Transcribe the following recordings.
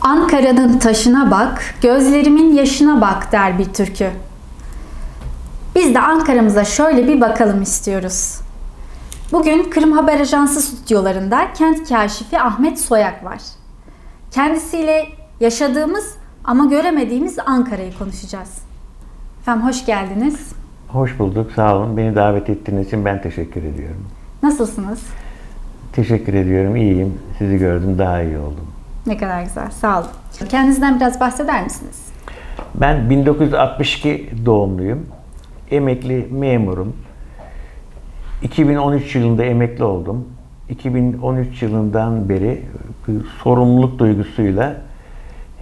Ankara'nın taşına bak, gözlerimin yaşına bak der bir türkü. Biz de Ankara'mıza şöyle bir bakalım istiyoruz. Bugün Kırım Haber Ajansı stüdyolarında kent kaşifi Ahmet Soyak var. Kendisiyle yaşadığımız ama göremediğimiz Ankara'yı konuşacağız. Efendim hoş geldiniz. Hoş bulduk, sağ olun. Beni davet ettiğiniz için ben teşekkür ediyorum. Nasılsınız? Teşekkür ediyorum, iyiyim. Sizi gördüm, daha iyi oldum. Ne kadar güzel, sağ olun. Kendinizden biraz bahseder misiniz? Ben 1962 doğumluyum. Emekli memurum. 2013 yılında emekli oldum. 2013 yılından beri sorumluluk duygusuyla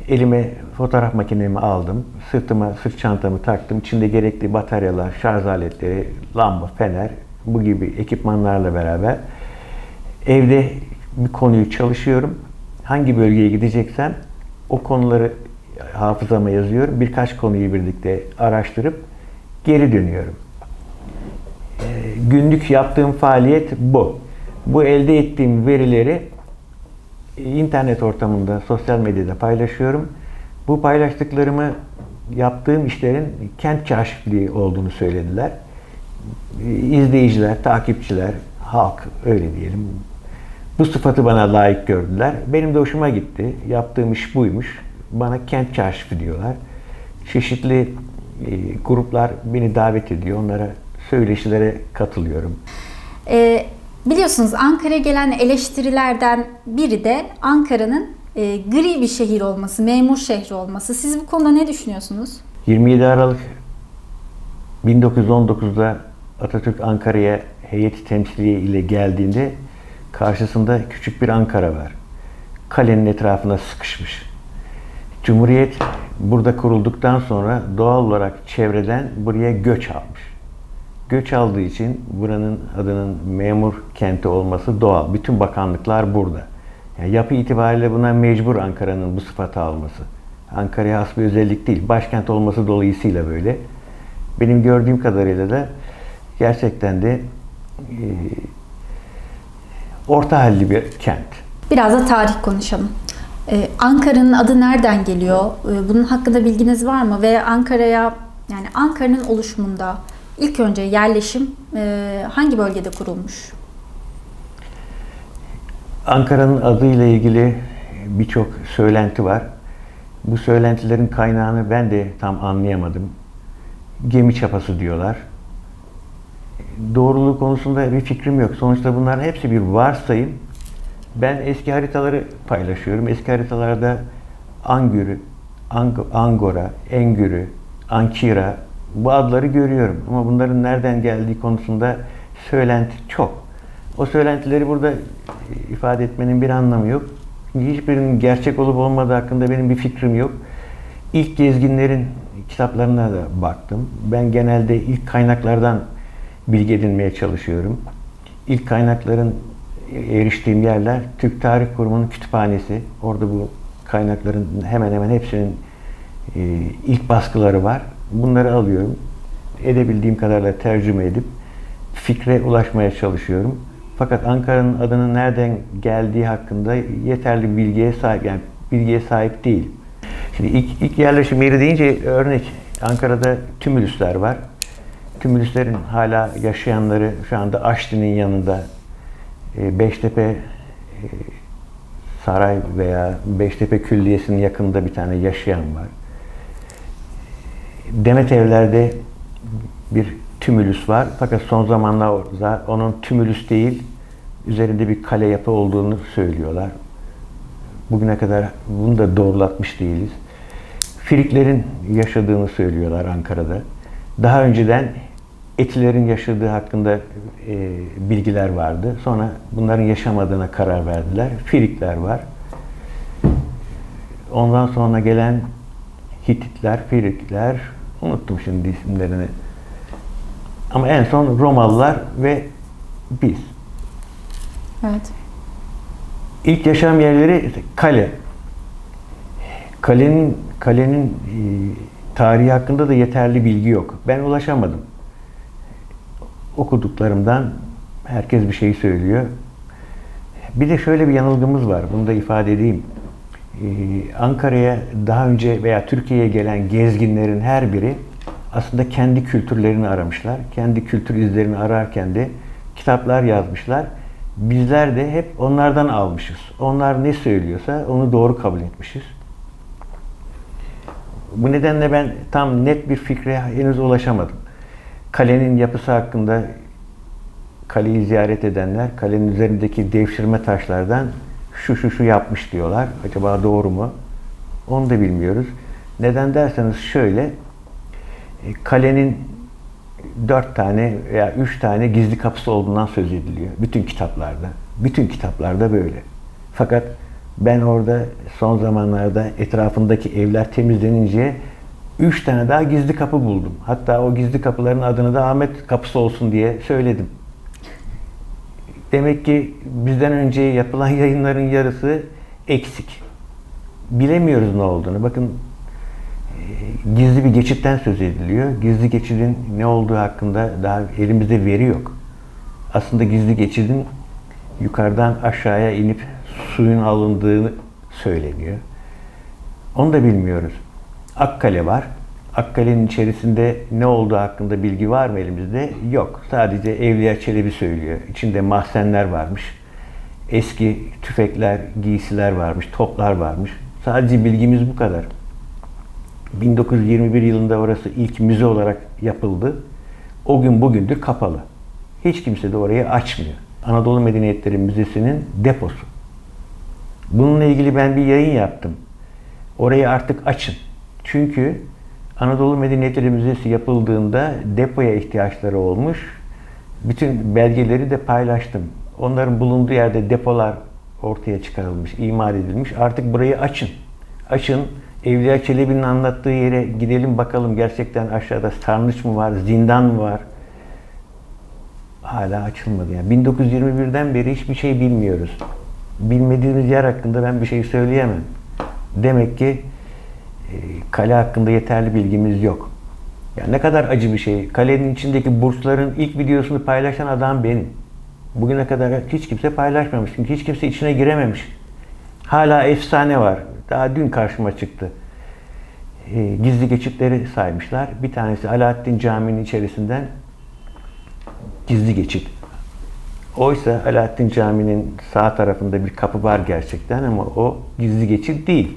elime fotoğraf makinemi aldım. Sırtıma sırt çantamı taktım. İçinde gerekli bataryalar, şarj aletleri, lamba, fener bu gibi ekipmanlarla beraber evde bir konuyu çalışıyorum. Hangi bölgeye gideceksem o konuları hafızama yazıyorum. Birkaç konuyu birlikte araştırıp geri dönüyorum. Ee, günlük yaptığım faaliyet bu. Bu elde ettiğim verileri internet ortamında, sosyal medyada paylaşıyorum. Bu paylaştıklarımı yaptığım işlerin kent kaşifliği olduğunu söylediler. İzleyiciler, takipçiler, halk öyle diyelim. Bu sıfatı bana layık gördüler. Benim de hoşuma gitti. Yaptığım iş buymuş. Bana kent kaşifi diyorlar. Çeşitli e, gruplar beni davet ediyor. Onlara söyleşilere katılıyorum. Ee, biliyorsunuz Ankara'ya gelen eleştirilerden biri de Ankara'nın e, gri bir şehir olması, memur şehri olması. Siz bu konuda ne düşünüyorsunuz? 27 Aralık 1919'da Atatürk Ankara'ya heyeti temsiliye ile geldiğinde karşısında küçük bir Ankara var. Kalenin etrafına sıkışmış. Cumhuriyet burada kurulduktan sonra doğal olarak çevreden buraya göç almış. Göç aldığı için buranın adının memur kenti olması doğal. Bütün bakanlıklar burada. Yani yapı itibariyle buna mecbur Ankara'nın bu sıfatı alması. Ankara'ya has bir özellik değil. Başkent olması dolayısıyla böyle. Benim gördüğüm kadarıyla da gerçekten de e, orta halli bir kent. Biraz da tarih konuşalım. Ee, Ankara'nın adı nereden geliyor? Ee, bunun hakkında bilginiz var mı? Ve Ankara'ya yani Ankara'nın oluşumunda ilk önce yerleşim e, hangi bölgede kurulmuş? Ankara'nın adıyla ilgili birçok söylenti var. Bu söylentilerin kaynağını ben de tam anlayamadım. Gemi çapası diyorlar. Doğruluğu konusunda bir fikrim yok. Sonuçta bunların hepsi bir varsayım. Ben eski haritaları paylaşıyorum. Eski haritalarda Angürü, Ang- Angora, Engürü, Ankira bu adları görüyorum. Ama bunların nereden geldiği konusunda söylenti çok. O söylentileri burada ifade etmenin bir anlamı yok. Hiçbirinin gerçek olup olmadığı hakkında benim bir fikrim yok. İlk gezginlerin kitaplarına da baktım. Ben genelde ilk kaynaklardan bilgi edinmeye çalışıyorum. İlk kaynakların eriştiğim yerler Türk Tarih Kurumu'nun kütüphanesi. Orada bu kaynakların hemen hemen hepsinin e, ilk baskıları var. Bunları alıyorum. Edebildiğim kadarıyla tercüme edip fikre ulaşmaya çalışıyorum. Fakat Ankara'nın adının nereden geldiği hakkında yeterli bilgiye sahip yani bilgiye sahip değil. Şimdi ilk, ilk yerleşim yeri deyince örnek Ankara'da tümülüsler var. Tümülüslerin hala yaşayanları şu anda Aşti'nin yanında e, Beştepe e, Saray veya Beştepe Külliyesi'nin yakında bir tane yaşayan var. Demet evlerde bir tümülüs var. Fakat son zamanlarda onun tümülüs değil, üzerinde bir kale yapı olduğunu söylüyorlar. Bugüne kadar bunu da doğrulatmış değiliz. Friklerin yaşadığını söylüyorlar Ankara'da. Daha önceden Etilerin yaşadığı hakkında e, bilgiler vardı. Sonra bunların yaşamadığına karar verdiler. Frikler var. Ondan sonra gelen Hititler, Frikler, unuttum şimdi isimlerini. Ama en son Romalılar ve biz. Evet. İlk yaşam yerleri kale. Kalenin kalenin e, tarihi hakkında da yeterli bilgi yok. Ben ulaşamadım. Okuduklarımdan herkes bir şey söylüyor. Bir de şöyle bir yanılgımız var. Bunu da ifade edeyim. Ankara'ya daha önce veya Türkiye'ye gelen gezginlerin her biri aslında kendi kültürlerini aramışlar. Kendi kültür izlerini ararken de kitaplar yazmışlar. Bizler de hep onlardan almışız. Onlar ne söylüyorsa onu doğru kabul etmişiz. Bu nedenle ben tam net bir fikre henüz ulaşamadım. Kalenin yapısı hakkında kaleyi ziyaret edenler kalenin üzerindeki devşirme taşlardan şu şu şu yapmış diyorlar. Acaba doğru mu? Onu da bilmiyoruz. Neden derseniz şöyle e, kalenin dört tane veya üç tane gizli kapısı olduğundan söz ediliyor. Bütün kitaplarda. Bütün kitaplarda böyle. Fakat ben orada son zamanlarda etrafındaki evler temizlenince üç tane daha gizli kapı buldum. Hatta o gizli kapıların adını da Ahmet kapısı olsun diye söyledim. Demek ki bizden önce yapılan yayınların yarısı eksik. Bilemiyoruz ne olduğunu. Bakın e, gizli bir geçitten söz ediliyor. Gizli geçidin ne olduğu hakkında daha elimizde veri yok. Aslında gizli geçidin yukarıdan aşağıya inip suyun alındığını söyleniyor. Onu da bilmiyoruz. Akkale var. Akkale'nin içerisinde ne olduğu hakkında bilgi var mı elimizde? Yok. Sadece Evliya Çelebi söylüyor. İçinde mahzenler varmış. Eski tüfekler, giysiler varmış, toplar varmış. Sadece bilgimiz bu kadar. 1921 yılında orası ilk müze olarak yapıldı. O gün bugündür kapalı. Hiç kimse de orayı açmıyor. Anadolu Medeniyetleri Müzesi'nin deposu. Bununla ilgili ben bir yayın yaptım. Orayı artık açın. Çünkü Anadolu Medeniyetleri Müzesi yapıldığında depoya ihtiyaçları olmuş. Bütün belgeleri de paylaştım. Onların bulunduğu yerde depolar ortaya çıkarılmış, imal edilmiş. Artık burayı açın. Açın. Evliya Çelebi'nin anlattığı yere gidelim bakalım gerçekten aşağıda sarnıç mı var, zindan mı var? Hala açılmadı. Yani 1921'den beri hiçbir şey bilmiyoruz. Bilmediğimiz yer hakkında ben bir şey söyleyemem. Demek ki kale hakkında yeterli bilgimiz yok. Yani ne kadar acı bir şey. Kalenin içindeki bursların ilk videosunu paylaşan adam benim. Bugüne kadar hiç kimse paylaşmamış. Çünkü hiç kimse içine girememiş. Hala efsane var. Daha dün karşıma çıktı. E, gizli geçitleri saymışlar. Bir tanesi Alaaddin Camii'nin içerisinden gizli geçit. Oysa Alaaddin Camii'nin sağ tarafında bir kapı var gerçekten ama o gizli geçit değil.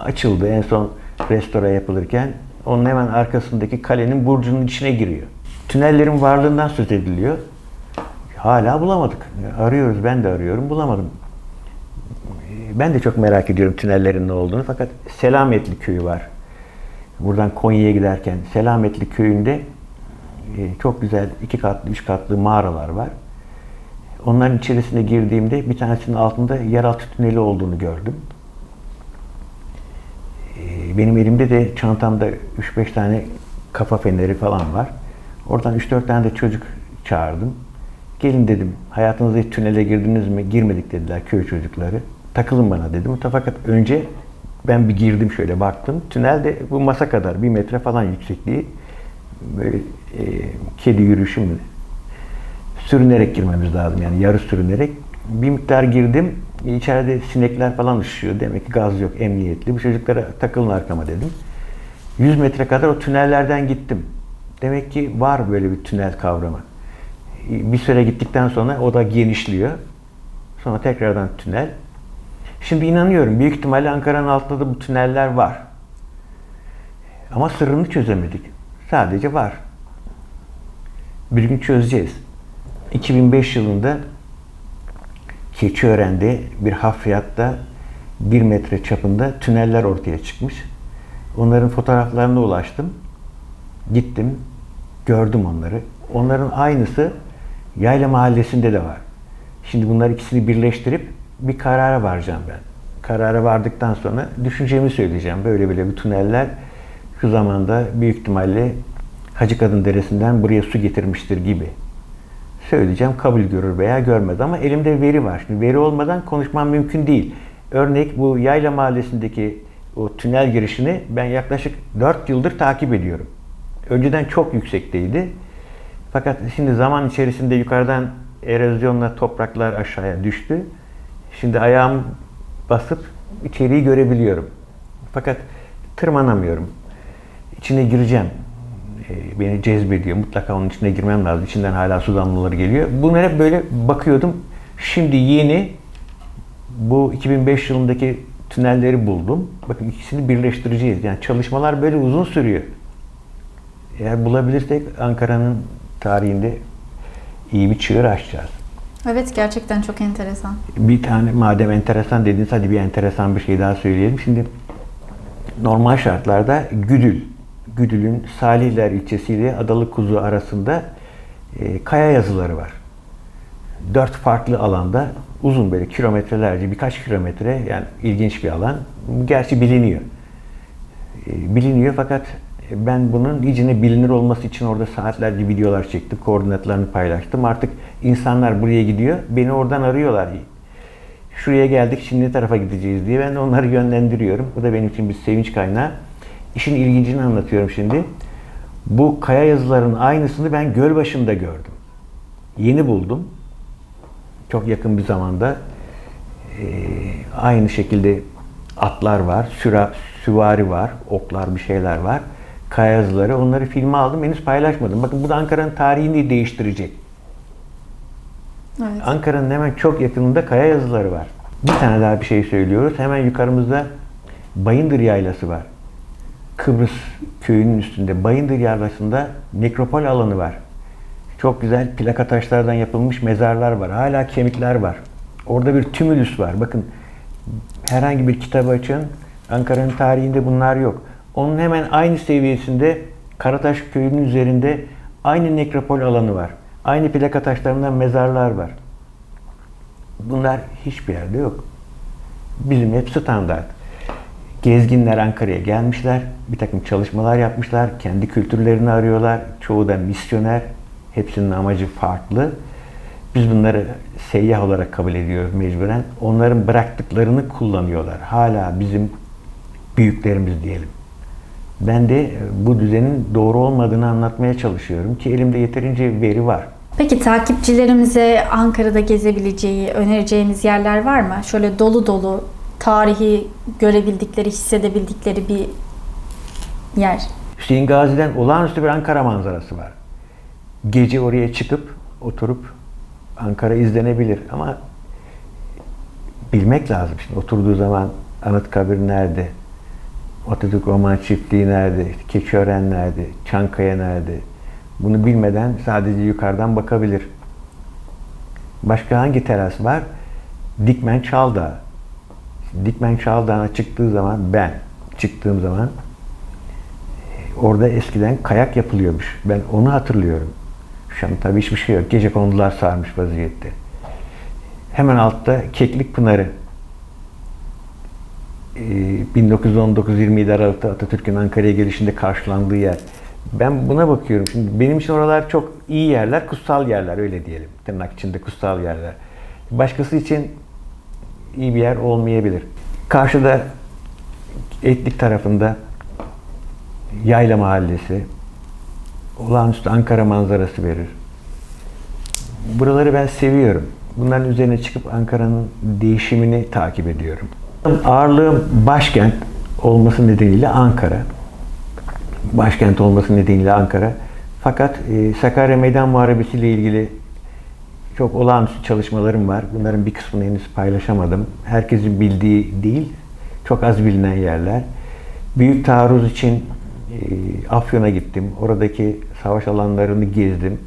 Açıldı en son restore yapılırken onun hemen arkasındaki kalenin burcunun içine giriyor. Tünellerin varlığından söz ediliyor. Hala bulamadık. Arıyoruz, ben de arıyorum, bulamadım. Ben de çok merak ediyorum tünellerin ne olduğunu fakat Selametli köyü var. Buradan Konya'ya giderken Selametli köyünde e, çok güzel iki katlı, üç katlı mağaralar var. Onların içerisine girdiğimde bir tanesinin altında yeraltı tüneli olduğunu gördüm. Benim elimde de çantamda 3-5 tane kafa feneri falan var. Oradan 3-4 tane de çocuk çağırdım. Gelin dedim, hayatınızda hiç tünele girdiniz mi? Girmedik dediler köy çocukları. Takılın bana dedim. Fakat önce ben bir girdim şöyle baktım. Tünel de bu masa kadar, bir metre falan yüksekliği. Böyle e, kedi yürüyüşü mü? Sürünerek girmemiz lazım yani yarı sürünerek. Bir miktar girdim. İçeride sinekler falan üşüyor. Demek ki gaz yok, emniyetli. Bu çocuklara takılın arkama dedim. 100 metre kadar o tünellerden gittim. Demek ki var böyle bir tünel kavramı. Bir süre gittikten sonra o da genişliyor. Sonra tekrardan tünel. Şimdi inanıyorum büyük ihtimalle Ankara'nın altında da bu tüneller var. Ama sırrını çözemedik. Sadece var. Bir gün çözeceğiz. 2005 yılında Keçiören'de bir hafriyatta bir metre çapında tüneller ortaya çıkmış. Onların fotoğraflarına ulaştım. Gittim, gördüm onları. Onların aynısı Yayla Mahallesi'nde de var. Şimdi bunlar ikisini birleştirip bir karara varacağım ben. Karara vardıktan sonra düşüncemi söyleyeceğim. Böyle böyle bir tüneller şu zamanda büyük ihtimalle Hacı Kadın Deresi'nden buraya su getirmiştir gibi. Söyleyeceğim kabul görür veya görmez ama elimde veri var. Şimdi veri olmadan konuşmam mümkün değil. Örnek bu Yayla Mahallesi'ndeki o tünel girişini ben yaklaşık 4 yıldır takip ediyorum. Önceden çok yüksekteydi. Fakat şimdi zaman içerisinde yukarıdan erozyonla topraklar aşağıya düştü. Şimdi ayağım basıp içeriği görebiliyorum. Fakat tırmanamıyorum. İçine gireceğim. Ee, beni cezbediyor. Mutlaka onun içine girmem lazım. İçinden hala su damlaları geliyor. Bunlara hep böyle bakıyordum. Şimdi yeni bu 2005 yılındaki tünelleri buldum. Bakın ikisini birleştireceğiz. Yani çalışmalar böyle uzun sürüyor. Eğer bulabilirsek Ankara'nın tarihinde iyi bir çığır açacağız. Evet gerçekten çok enteresan. Bir tane madem enteresan dediniz hadi bir enteresan bir şey daha söyleyelim. Şimdi normal şartlarda Güdül, Güdül'ün Salihler ilçesiyle Adalı Kuzu arasında e, kaya yazıları var. Dört farklı alanda uzun böyle kilometrelerce birkaç kilometre yani ilginç bir alan. Gerçi biliniyor. E, biliniyor fakat ben bunun iyicene bilinir olması için orada saatlerce videolar çektim. Koordinatlarını paylaştım. Artık insanlar buraya gidiyor. Beni oradan arıyorlar. Şuraya geldik şimdi ne tarafa gideceğiz diye. Ben onları yönlendiriyorum. Bu da benim için bir sevinç kaynağı. İşin ilgincini anlatıyorum şimdi. Bu kaya yazılarının aynısını ben Gölbaşı'nda gördüm. Yeni buldum. Çok yakın bir zamanda. Ee, aynı şekilde atlar var, süra, süvari var, oklar bir şeyler var. Kaya yazıları. Onları filme aldım. Henüz paylaşmadım. Bakın bu da Ankara'nın tarihini değiştirecek. Evet. Ankara'nın hemen çok yakınında kaya yazıları var. Bir tane daha bir şey söylüyoruz. Hemen yukarımızda Bayındır Yaylası var. Kıbrıs köyünün üstünde Bayındır Yaylası'nda nekropol alanı var. Çok güzel plaka taşlardan yapılmış mezarlar var. Hala kemikler var. Orada bir tümülüs var. Bakın herhangi bir kitabı açın. Ankara'nın tarihinde bunlar yok. Onun hemen aynı seviyesinde Karataş köyünün üzerinde aynı nekropol alanı var. Aynı plaka taşlarından mezarlar var. Bunlar hiçbir yerde yok. Bizim hep standart. Gezginler Ankara'ya gelmişler, bir takım çalışmalar yapmışlar, kendi kültürlerini arıyorlar. Çoğu da misyoner, hepsinin amacı farklı. Biz bunları seyyah olarak kabul ediyoruz mecburen. Onların bıraktıklarını kullanıyorlar. Hala bizim büyüklerimiz diyelim. Ben de bu düzenin doğru olmadığını anlatmaya çalışıyorum ki elimde yeterince veri var. Peki takipçilerimize Ankara'da gezebileceği, önereceğiniz yerler var mı? Şöyle dolu dolu tarihi görebildikleri, hissedebildikleri bir yer. Hüseyin Gazi'den olağanüstü bir Ankara manzarası var. Gece oraya çıkıp oturup Ankara izlenebilir ama bilmek lazım. Şimdi oturduğu zaman Anıtkabir nerede? Atatürk Orman Çiftliği nerede? Keçiören nerede? Çankaya nerede? Bunu bilmeden sadece yukarıdan bakabilir. Başka hangi teras var? Dikmen Çaldağ. Dikmen Çaldağ'a çıktığı zaman ben çıktığım zaman orada eskiden kayak yapılıyormuş. Ben onu hatırlıyorum. Şu an tabii hiçbir şey yok. Gece kondular sarmış vaziyette. Hemen altta Keklik Pınarı. Ee, 1919-27 Aralık'ta Atatürk'ün Ankara'ya gelişinde karşılandığı yer. Ben buna bakıyorum. Şimdi benim için oralar çok iyi yerler, kutsal yerler öyle diyelim. Tırnak içinde kutsal yerler. Başkası için iyi bir yer olmayabilir. Karşıda Etlik tarafında Yayla Mahallesi olağanüstü Ankara manzarası verir. Buraları ben seviyorum. Bunların üzerine çıkıp Ankara'nın değişimini takip ediyorum. Ağırlığım başkent olması nedeniyle Ankara. Başkent olması nedeniyle Ankara. Fakat e, Sakarya Meydan Muharebesi ile ilgili çok olağanüstü çalışmalarım var. Bunların bir kısmını henüz paylaşamadım. Herkesin bildiği değil, çok az bilinen yerler. Büyük taarruz için e, Afyon'a gittim. Oradaki savaş alanlarını gezdim.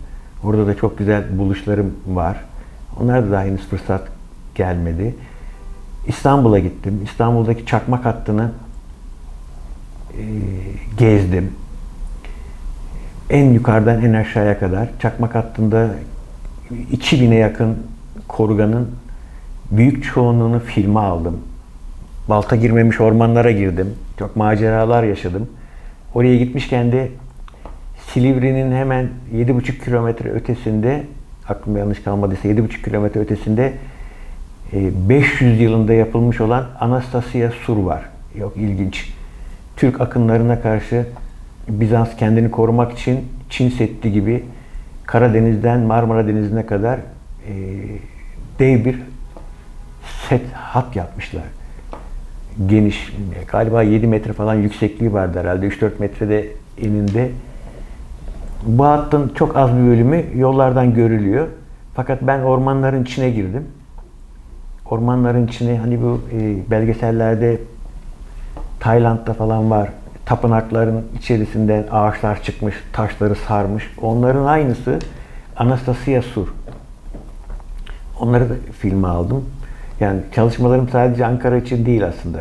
Orada da çok güzel buluşlarım var. Onlar da daha henüz fırsat gelmedi. İstanbul'a gittim. İstanbul'daki çakmak hattını e, gezdim. En yukarıdan en aşağıya kadar çakmak hattında 2000'e yakın koruganın büyük çoğunluğunu filme aldım. Balta girmemiş ormanlara girdim. Çok maceralar yaşadım. Oraya gitmişken de Silivri'nin hemen 7,5 kilometre ötesinde, aklım yanlış kalmadıysa 7,5 kilometre ötesinde e, 500 yılında yapılmış olan Anastasia Sur var. Yok ilginç. Türk akınlarına karşı Bizans kendini korumak için Çin Seddi gibi Karadeniz'den Marmara Denizi'ne kadar e, dev bir set hat yapmışlar. geniş. Galiba 7 metre falan yüksekliği vardı herhalde. 3-4 metrede eninde. Bu hattın çok az bir bölümü yollardan görülüyor. Fakat ben ormanların içine girdim. Ormanların içine hani bu e, belgesellerde Tayland'da falan var. Tapınakların içerisinden ağaçlar çıkmış, taşları sarmış. Onların aynısı Anastasia Sur. Onları da filme aldım. Yani çalışmalarım sadece Ankara için değil aslında.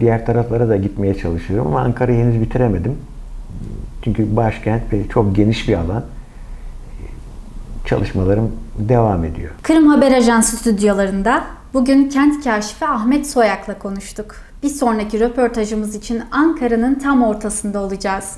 Diğer taraflara da gitmeye çalışıyorum ama Ankara'yı henüz bitiremedim. Çünkü başkent ve çok geniş bir alan. Çalışmalarım devam ediyor. Kırım Haber Ajansı stüdyolarında bugün kent kaşifi Ahmet Soyak'la konuştuk. Bir sonraki röportajımız için Ankara'nın tam ortasında olacağız.